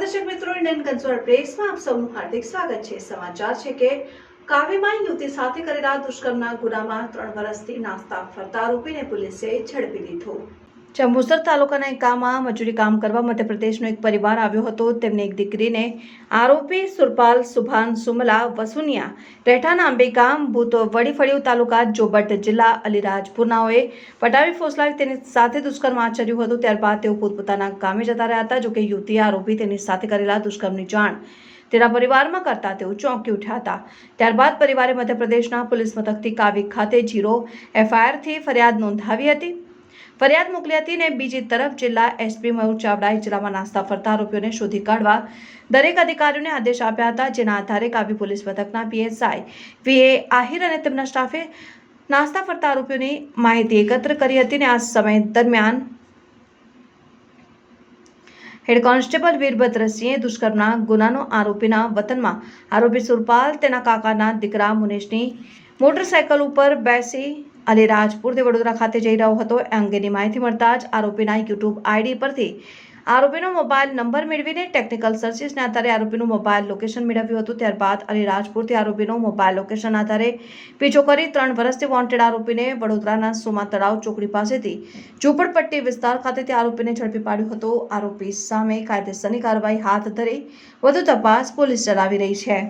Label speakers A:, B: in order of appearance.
A: દર્શક મિત્રો, ઇન્ડિયન કન્સુલર પ્રેસમાં આપ સૌનું હાર્દિક સ્વાગત છે. સમાચાર છે કે કાવ્યમાં યુવતી સાથે કરેલા દુષ્કર્મના ગુનામાં ત્રણ વર્ષથી નાસ્તા ફરતા આરોપીને પોલીસે ઝડપી લીધો. જંબુસર તાલુકાના એક ગામમાં મજૂરી કામ કરવા મધ્યપ્રદેશનો એક પરિવાર આવ્યો હતો. તેમની એક દીકરીને આરોપી સુરપાલ સુભાન સુમલા વસુનિયા રહેઠાણ આંબે ગામ ભૂત વડીફળિયું તાલુકા જોબટ જિલ્લા અલીરાજપુરનાઓએ પટાવી ફોસલાવી તેની સાથે દુષ્કર્મ આચર્યું હતું. ત્યારબાદ તેઓ પોતપોતાના ગામે જતા રહ્યા હતા, જોકે યુવતીએ આરોપી તેની સાથે કરેલા દુષ્કર્મની જાણ તેના પરિવારમાં કરતા તેઓ ચોંકી ઉઠ્યા હતા. ત્યારબાદ પરિવારે મધ્યપ્રદેશના પોલીસ મથકથી કાવી ખાતે જીરો એફઆઈઆરથી ફરિયાદ નોંધાવી હતી. ફરિયાદ મોકલી હતી ને બીજી તરફ જિલ્લા એસપી મયુર ચાવડાએ જિલ્લામાં નાસ્તા ફરતા આરોપીઓને શોધી કાઢવા દરેક અધિકારીઓને આદેશ આપ્યા હતા, જેના આધારે કાબી પોલીસ મથકના પીએસઆઈ વીએ આહિર અને તેમના સ્ટાફે નાસ્તા ફરતા આરોપીઓની માહિતી એકત્ર કરી હતી ને આ સમય દરમિયાન હેડ કોન્સ્ટેબલ વીરભદ્રસિંહે દુષ્કર્મના ગુનાનો આરોપીના વતનમાં આરોપી સુરપાલ, તેના કાકાના દીકરા મુનેશની મોટરસાયકલ ઉપર બેસી અલીરાજપુરથી વડોદરા ખાતે જઈ રહ્યો હતો. એ અંગેની માહિતી મળતા જ આરોપીના યુટ્યુબ આઈડી પરથી આરોપીનો મોબાઈલ નંબર મેળવીને ટેકનિકલ સર્ચિસના આધારે આરોપીનું મોબાઈલ લોકેશન મેળવ્યું હતું. ત્યારબાદ અલીરાજપુરથી આરોપીનો મોબાઈલ લોકેશન આધારે પીછો કરી ત્રણ વર્ષથી વોન્ટેડ આરોપીને વડોદરાના સોમા તળાવ ચોકડી પાસેથી ઝૂંપડપટ્ટી વિસ્તાર ખાતેથી આરોપીને ઝડપી પાડ્યો હતો. આરોપી સામે કાયદેસરની કાર્યવાહી હાથ ધરી વધુ તપાસ પોલીસ ચલાવી રહી છે.